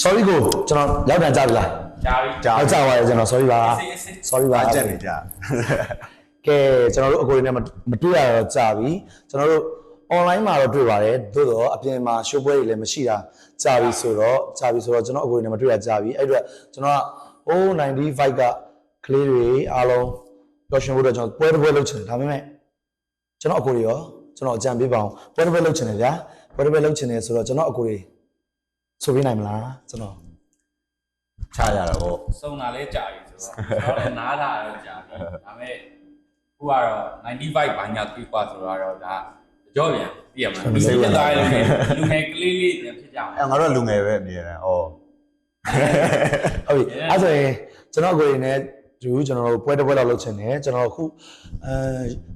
sorry ကိုကျွန်တော်ရောက်တန်ကြပြီလားကြာပြီကြာရောက်ကြပါရဲ့ကျွန်တော် sorry ပါအေးအေးအေး sorry ပါပါချက်နေကြကဲကျွန်တော်တို့အကိုတွေနဲ့မမတွေ့ရတော့ကြာပြီကျွန်တော်တို့ online မှာတော့တွေ့ပါတယ်သို့တော့အပြင်မှာ show ပွဲတွေလည်းမရှိတာကြာပြီဆိုတော့ကြာပြီဆိုတော့ကျွန်တော်အကိုတွေနဲ့မတွေ့ရကြာပြီအဲ့အတွက်ကျွန်တော်က O95 ကကလေးတွေအားလုံးပျော်ရွှင်ဖို့တော့ကျွန်တော်ပွဲတစ်ပွဲလုပ်ချင်တယ်ဒါပေမဲ့ကျွန်တော်အကိုတွေရောကျွန်တော်အကြံပေးပါအောင်ပွဲတစ်ပွဲလုပ်ချင်တယ်ဗျာပွဲတစ်ပွဲလုပ်ချင်တယ်ဆိုတော့ကျွန်တော်အကိုတွေ ဆိုပေးနိုင်မလားကျွန်တော် ချရတာပေါ့ စုံတာလဲကြာပြီဆိုတော့ကျွန်တော်လည်းနားလာတော့ကြာပြီဒါပေမဲ့ခုကတော့95ဘာညာပြီးกว่าဆိုတော့ဒါကြောပြန်ပြည့်ရမှာလူဖြစ်သွားတယ်လူငယ်ကလေးလေးပြန်ဖြစ်ကြအောင် အဲငါတို့လူငယ်ပဲအမြဲတမ်းဩ ဟုတ်ပြီအဲ့ဆိုရင်ကျွန်တော်အကိုတွေနဲ့ဒီကျွန်တော်တို့ပွဲတစ်ပွဲလောက်လုပ်ချင်တယ်ကျွန်တော်အခုအဲ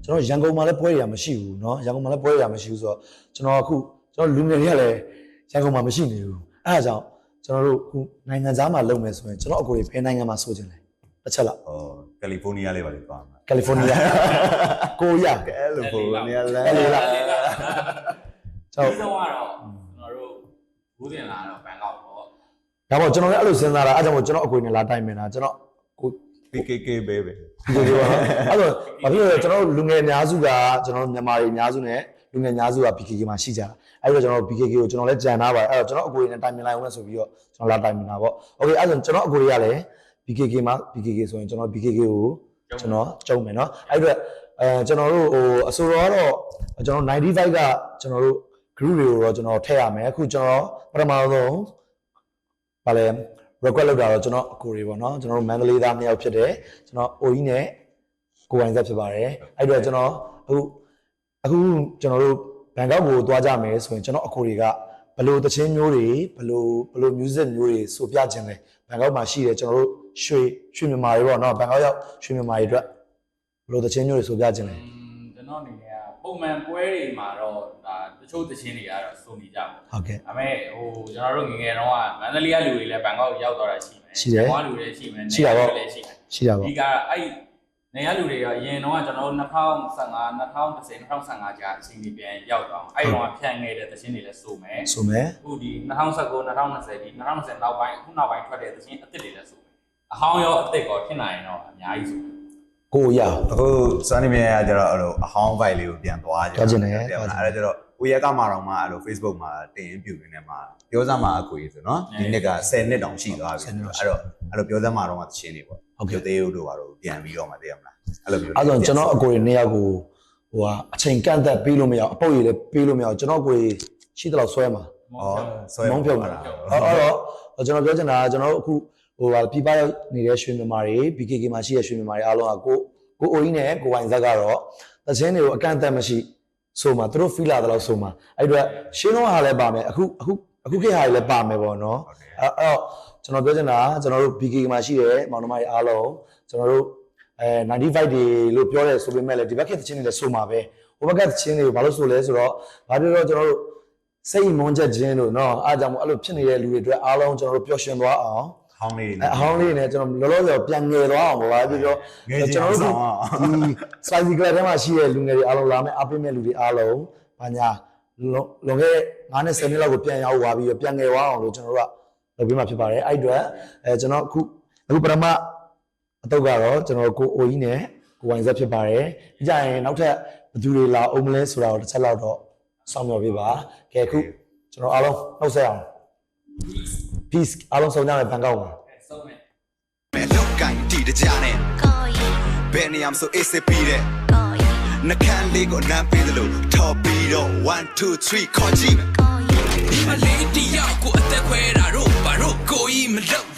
ကျွန်တော်ရန်ကုန်မှာလည်းပွဲရမရှိဘူးเนาะရန်ကုန်မှာလည်းပွဲရမရှိဘူးဆိုတော့ကျွန်တော်အခုကျွန်တော်လူငယ်တွေကလည်းရန်ကုန်မှာမရှိနေဘူး အဲ့ဒါကြောင့်ကျွန်တော်တို့အခုနိုင်ငံသားမှာလုပ်မယ်ဆိုရင်ကျွန်တော်အကိုတွေဘယ်နိုင်ငံမှာဆိုချင်လဲတစ်ချက်လောက်ဩကယ်လီဖိုးနီးယားလေးပါလေသွားမှာကယ်လီဖိုးနီးယားကိုရကယ်လီဖိုးနီးယားလဲအဲ့လေလားဒီကျွန်ဆုံးတော်ကတော့ကျွန်တော်တို့ဘူးတင်လာတော့ဘန်ကောက်ပေါ့ဒါပေါ့ကျွန်တော်လည်းအဲ့လိုစဉ်းစားတာအဲ့ကြောင့်မို့ကျွန်တော်အကိုတွေနဲ့လာတိုင်မင်တာကျွန်တော်ကို PKK ပဲပဲဒီလိုပေါ့နော်အဲ့တော့ဘာဖြစ်လို့လဲကျွန်တော်တို့လူငယ်အများစုကကျွန်တော်တို့မြန်မာတွေအများစုနဲ့ လူငယ်အများစုက PKK မှာရှိကြတာအဲ့တော့ကျွန်တော်တို့ PKK ကိုကျွန်တော်လည်းကြံထားပါတယ်အဲ့တော့ကျွန်တော်အကိုတွေနဲ့တိုင်ပင်လိုက်အောင်လဲဆိုပြီးတော့ကျွန်တော်လာတိုင်ပင်တာပေါ့โอเคအဲ့ဒါဆိုကျွန်တော်အကိုတွေကလည်း PKK မှာ PKK ဆိုရင်ကျွန်တော် PKK ကိုကျွန်တော်ကြုံမယ်เนาะအဲ့အတွက်အဲကျွန်တော်တို့ဟိုအဆိုတော့တော့ကျွန်တော်95ကကျွန်တော်တို့ group တွေကိုတော့ကျွန်တော်ထည့်ရမယ်အခုကျွန်တော်ပထမဆုံးဗာလဲ request လုပ်တာတော့ကျွန်တော်အကိုတွေပေါ့နော်ကျွန်တော်တို့မန္တလေးသားနှစ်ယောက်ဖြစ်တယ်ကျွန်တော်အိုကြီးနဲ့ကိုဝင်ဆက်ဖြစ်ပါတယ်အဲ့တော့ကျွန်တော်အခု အခုကျွန်တော်တို့ဘန်ကောက်ကိုသွားကြမယ်ဆိုရင်ကျွန်တော်အကိုတွေကဘယ်လိုသချင်းမျိုးတွေဘယ်လိုဘယ်လို music မျိုးတွေဆိုပြခြင်းလဲဘန်ကောက်မှာရှိတယ်ကျွန်တော်တို့ရွှေရွှေမြန်မာတွေပေါ့နော်ဘန်ကောက်ရောက်ရွှေမြန်မာတွေအတွက်ဘယ်လိုသချင်းမျိုးတွေဆိုပြခြင်းလဲကျွန်တော်အနေနဲ့ကပုံမှန်ပွဲတွေမှာတော့ဒါတချို့သချင်းတွေကတော့စုံနေကြပါဟုတ်ကဲ့ဒါပေမဲ့ဟိုကျွန်တော်တို့ငယ်ငယ်တော့ကမန္တလေးကလူတွေလည်းဘန်ကောက်ရောက်သွားတာရှိမယ်ရှိတယ်ဘွားလူတွေရှိမယ်ရှိတာပေါ့နယ်လူတွေလည်းရှိမယ်ရှိတာပေါ့ဒီကအဲ့ နေရလူတွေကအရင်တော့ကျွန်တော်တို့2015 2010 2015ကြာအချိန်ကြီးပြန်ရောက်သွားအောင်အဲ့တော့ဖြန့်နေတဲ့သချင်းတွေလည်းစုံမယ်ဆိုမယ်အခုဒီ2019 2020ဒီ2020နောက်ပိုင်းအခုနောက်ပိုင်းထွက်တဲ့သချင်းအစ်စ်တွေလည်းစုံမယ်အဟောင်းရောအစ်စ်ကောဖြစ်နိုင်ရင်တော့အများကြီးစုံမယ်ကိုရအခုစနေမြဲကကျတော့အဲ့လိုအဟောင်း vibe လေးကိုပြန်သွားကြသွားချင်တယ်အဲ့ဒါကျတော့ကိုရကမှာတော့မှအဲ့လို Facebook မှာတင်ရင်ပြူနေတယ်မှာပြောစမ်းမှာအကွေဆိုနော်ဒီနှစ်က10နှစ်တောင်ရှိသွားပြီအဲ့တော့အဲ့လိုပြောစမ်းမှာတော့မှသချင်းတွေပေါ့ ပြုတ်သေးဦးတို့ပါတော့ပြန်ပြီးတော့မှသိရမလားအဲ့လိုမျိုးအဲ့တော့ကျွန်တော်အကိုတွေနှစ်ယောက်ကိုဟိုဟာအချိန်ကန့်သက်ပေးလို့မရအောင်အပုတ်ရည်လည်းပေးလို့မရအောင်ကျွန်တော်အကိုတွေရှိသလောက်ဆွဲမှာဩဆွဲမုံဖြုတ်မှာအဲ့အဲ့တော့ကျွန်တော်ပြောချင်တာကကျွန်တော်တို့အခုဟိုဟာပြပရောက်နေတဲ့ရွှေမြန်မာတွေ BKK မှာရှိတဲ့ရွှေမြန်မာတွေအားလုံးကကိုကိုအိုကြီးနဲ့ကိုဝိုင်ဇက်ကတော့သချင်းတွေကိုအကန့်အသတ်မရှိဆိုမှသူတို့ feel လာတယ်လို့ဆိုမှအဲ့အတွက်ရှင်းတော့ဟာလည်းပါမယ်အခုအခု အခုခေတ်ဟာလည်းပါမယ်ပေါ့နော်အဲ့တော့ကျွန်တော်ပြောချင်တာကျွန်တော်တို့ BK မှာရှိတဲ့မောင်နှမတွေအားလုံးကျွန်တော်တို့အဲ95တွေလို့ပြောတယ်ဆိုပေမဲ့လည်းဒီဘက်ကသချင်းတွေလည်းဆိုမှာပဲဟိုဘက်ကသချင်းတွေဘာလို့ဆိုလဲဆိုတော့ဘာပြောတော့ကျွန်တော်တို့စိတ်မွန်ချက်ခြင်းလို့နော်အားကြောင့်မို့အဲ့လိုဖြစ်နေတဲ့လူတွေအတွက်အားလုံးကျွန်တော်တို့ပျော်ရွှင်သွားအောင်ဟောင်းလေးနဲ့ဟောင်းလေးနဲ့ကျွန်တော်လောလောဆယ်ပြန်ငယ်သွားအောင်ဘာပြောပြောကျွန်တော်တို့ဒီ size ကလေးထဲမှာရှိတဲ့လူငယ်တွေအားလုံးလာမယ်အားပေးမဲ့လူတွေအားလုံးဘာညာ လွန်လွန်ခဲ့တဲ့9နဲ့10နှစ်လောက်ကိုပြန်ရောက်သွားပြီးတော့ပြန်ငယ်သွားအောင်လို့ကျွန်တော်တို့ကလုပ်ပေးမှဖြစ်ပါတယ်အဲ့အတွက်အဲကျွန်တော်အခုအခုပထမအတုပ်ကတော့ကျွန်တော်ကိုအိုကြီးနဲ့ကိုဝိုင်ဆက်ဖြစ်ပါတယ်ဒီကြရင်နောက်ထပ်ဘယ်သူတွေလာအောင်မလဲဆိုတာကိုတစ်ချက်လောက်တော့စောင့်မျှော်ပေးပါကဲအခုကျွန်တော်အားလုံးနှုတ်ဆက်အောင် peace အားလုံးဆုံးကြမယ်ဘန်ကောက်မှာစုံမယ်မဲ့လောက်ကင်တီတကြနဲ့ကိုရင်ဘယ်နေရာမဆိုအေးစစ်ပြီးတဲ့ကိုရင် နှကန်းလေးကိုနမ်းပေးသလိုထော်ပြီးတော့1 2 3ခေါ်ကြည့်မယ်ကိုရင်ဒီမလေးတယောက်ကိုအသက်ခွဲတာတော့ဘာလို့ကိုကြီးမလုပ်